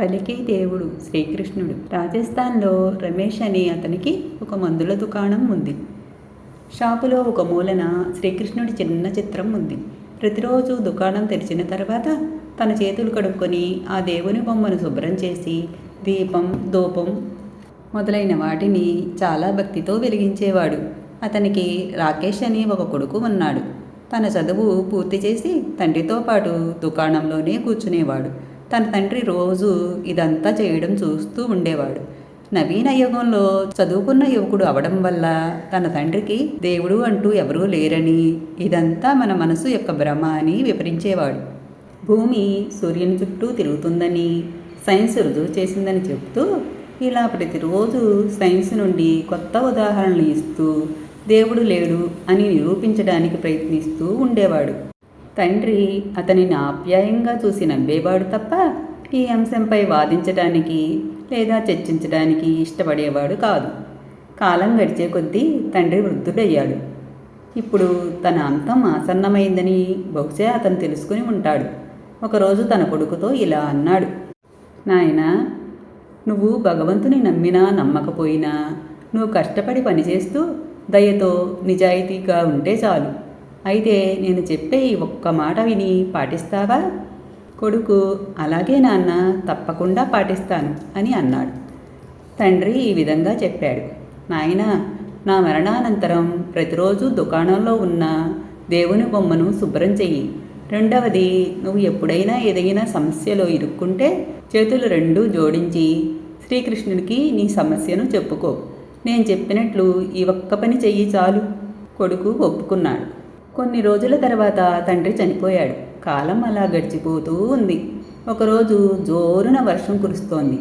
పలికి దేవుడు శ్రీకృష్ణుడు. రాజస్థాన్లో రమేష్ అనే అతనికి ఒక మందుల దుకాణం ఉంది. షాపులో ఒక మూలన శ్రీకృష్ణుడి చిన్న చిత్రం ఉంది. ప్రతిరోజు దుకాణం తెరిచిన తర్వాత తన చేతులు కడుక్కొని ఆ దేవుని బొమ్మను శుభ్రం చేసి దీపం ధూపం మొదలైన వాటిని చాలా భక్తితో వెలిగించేవాడు. అతనికి రాకేష్ అని ఒక కొడుకు ఉన్నాడు. తన చదువు పూర్తి చేసి తండ్రితో పాటు దుకాణంలోనే కూర్చునేవాడు. తన తండ్రి రోజు ఇదంతా చేయడం చూస్తూ ఉండేవాడు. నవీన యుగంలో చదువుకున్న యువకుడు అవడం వల్ల తన తండ్రికి దేవుడు అంటూ ఎవరూ లేరని ఇదంతా మన మనసు యొక్క భ్రమ అని వివరించేవాడు. భూమి సూర్యుని చుట్టూ తిరుగుతుందని సైన్స్ రుజువు చేసిందని చెప్తూ ఇలా ప్రతిరోజు సైన్స్ నుండి కొత్త ఉదాహరణలు ఇస్తూ దేవుడు లేడు అని నిరూపించడానికి ప్రయత్నిస్తూ ఉండేవాడు. తండ్రి అతనిని ఆప్యాయంగా చూసి నవ్వేవాడు తప్ప ఈ అంశంపై వాదించడానికి లేదా చర్చించడానికి ఇష్టపడేవాడు కాదు. కాలం గడిచే కొద్దీ తండ్రి వృద్ధుడయ్యాడు. ఇప్పుడు తన అంతం ఆసన్నమైందని బహుశా అతను తెలుసుకుని ఉంటాడు. ఒకరోజు తన కొడుకుతో ఇలా అన్నాడు. నాయనా నువ్వు భగవంతుని నమ్మినా నమ్మకపోయినా నువ్వు కష్టపడి పనిచేస్తూ దయతో నిజాయితీగా ఉంటే చాలు. అయితే నేను చెప్పే ఈ ఒక్క మాట విని పాటిస్తావా? కొడుకు అలాగే నాన్న తప్పకుండా పాటిస్తాను అని అన్నాడు. తండ్రి ఈ విధంగా చెప్పాడు. నాయన నా మరణానంతరం ప్రతిరోజు దుకాణంలో ఉన్న దేవుని బొమ్మను శుభ్రం చెయ్యి. రెండవది నువ్వు ఎప్పుడైనా ఏదైనా సమస్యలో ఇరుక్కుంటే చేతులు రెండూ జోడించి శ్రీకృష్ణుడికి నీ సమస్యను చెప్పుకో. నేను చెప్పినట్లు ఈ ఒక్క పని చెయ్యి చాలు కొడుకు ఒప్పుకున్నాడు. కొన్ని రోజుల తర్వాత తండ్రి చనిపోయాడు. కాలం అలా గడిచిపోతూ ఉంది. ఒకరోజు జోరున వర్షం కురుస్తోంది.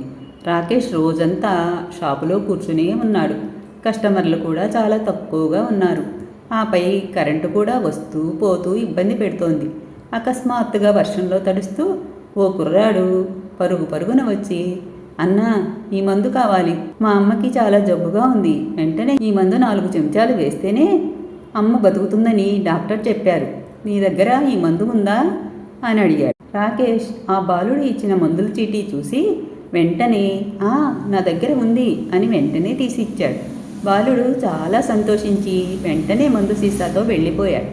రాకేష్ రోజంతా షాపులో కూర్చునే ఉన్నాడు. కస్టమర్లు కూడా చాలా తక్కువగా ఉన్నారు. ఆపై కరెంటు కూడా వస్తూ పోతూ ఇబ్బంది పెడుతోంది. అకస్మాత్తుగా వర్షంలో తడుస్తూ ఓ కుర్రాడు పరుగు పరుగున వచ్చి అన్నా ఈ మందు కావాలి. మా అమ్మకి చాలా జబ్బుగా ఉంది. వెంటనే ఈ మందు నాలుగు చెంచాలు వేస్తేనే అమ్మ బతుకుతుందని డాక్టర్ చెప్పారు. నీ దగ్గర ఈ మందు ఉందా? అని అడిగాడు. రాకేష్ ఆ బాలుడు ఇచ్చిన మందుల చీటీ చూసి వెంటనే ఆ నా దగ్గర ఉంది అని వెంటనే తీసి ఇచ్చాడు బాలుడు చాలా సంతోషించి వెంటనే మందు సీసాతో వెళ్ళిపోయాడు.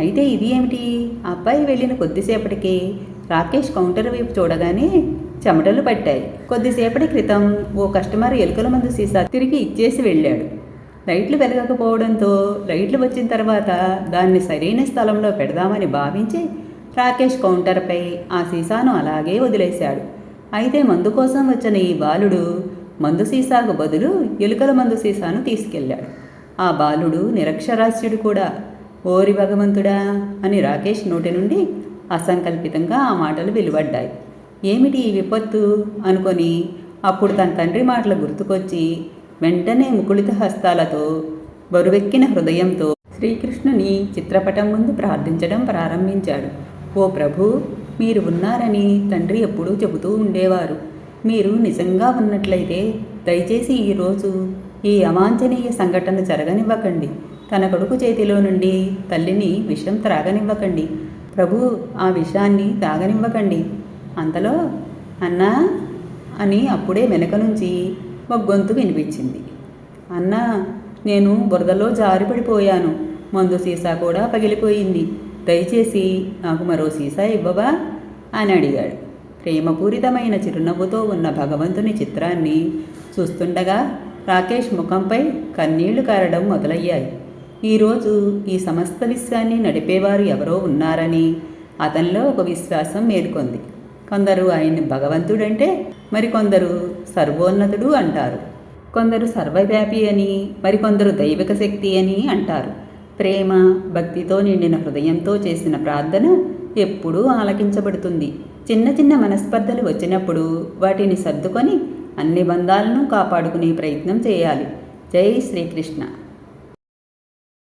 అయితే ఇది ఏమిటి? అబ్బాయి వెళ్ళిన కొద్దిసేపటికి రాకేష్ కౌంటర్ వైపు చూడగానే చెమటలు పట్టాయి. కొద్దిసేపటి క్రితం ఓ కస్టమర్ ఎలుకల మందు సీసా తిరిగి ఇచ్చేసి వెళ్ళాడు. లైట్లు వెలగకపోవడంతో లైట్లు వచ్చిన తర్వాత దాన్ని సరైన స్థలంలో పెడదామని భావించి రాకేష్ కౌంటర్పై ఆ సీసాను అలాగే వదిలేశాడు. అయితే మందు కోసం వచ్చిన ఈ బాలుడు మందు సీసాకు బదులు ఎలుకల మందు సీసాను తీసుకెళ్ళాడు. ఆ బాలుడు నిరక్షరాస్యుడు కూడా. ఓరి భగవంతుడా! అని రాకేష్ నోటి నుండి అసంకల్పితంగా ఆ మాటలు వెలువడ్డాయి. ఏమిటి ఈ విపత్తు? అనుకొని అప్పుడు తన తండ్రి మాటలు గుర్తుకొచ్చి వెంటనే ముకుళిత హస్తాలతో బరువెక్కిన హృదయంతో శ్రీకృష్ణుని చిత్రపటం ముందు ప్రార్థించడం ప్రారంభించాడు. ఓ ప్రభు మీరు ఉన్నారని తండ్రి ఎప్పుడూ చెబుతూ ఉండేవారు. మీరు నిజంగా ఉన్నట్లయితే దయచేసి ఈరోజు ఈ అవాంఛనీయ సంఘటన జరగనివ్వకండి. తన కొడుకు చేతిలో నుండి తల్లిని విషం త్రాగనివ్వకండి. ప్రభు ఆ విషాన్ని తాగనివ్వకండి. అంతలో అన్నా అని అప్పుడే వెనక నుంచి ఒక గొంతు వినిపించింది. అన్నా నేను బురదలో జారిపడిపోయాను మందు సీసా కూడా పగిలిపోయింది. దయచేసి నాకు మరో సీసా ఇవ్వవా? అని అడిగాడు. ప్రేమపూరితమైన చిరునవ్వుతో ఉన్న భగవంతుని చిత్రాన్ని చూస్తుండగా రాకేష్ ముఖంపై కన్నీళ్ళు కారడం మొదలయ్యాయి. ఈరోజు ఈ సమస్త విశ్వాన్ని నడిపేవారు ఎవరో ఉన్నారని అతనిలో ఒక విశ్వాసం మేల్కొంది. కొందరు ఆయన్ని భగవంతుడంటే మరికొందరు సర్వోన్నతుడు అంటారు. కొందరు సర్వవ్యాపి అని మరికొందరు దైవిక శక్తి అని అంటారు. ప్రేమ భక్తితో నిండిన హృదయంతో చేసిన ప్రార్థన ఎప్పుడూ ఆలకించబడుతుంది. చిన్న చిన్న మనస్పర్ధలు వచ్చినప్పుడు వాటిని సర్దుకొని అన్ని బంధాలను కాపాడుకునే ప్రయత్నం చేయాలి. జై శ్రీకృష్ణ.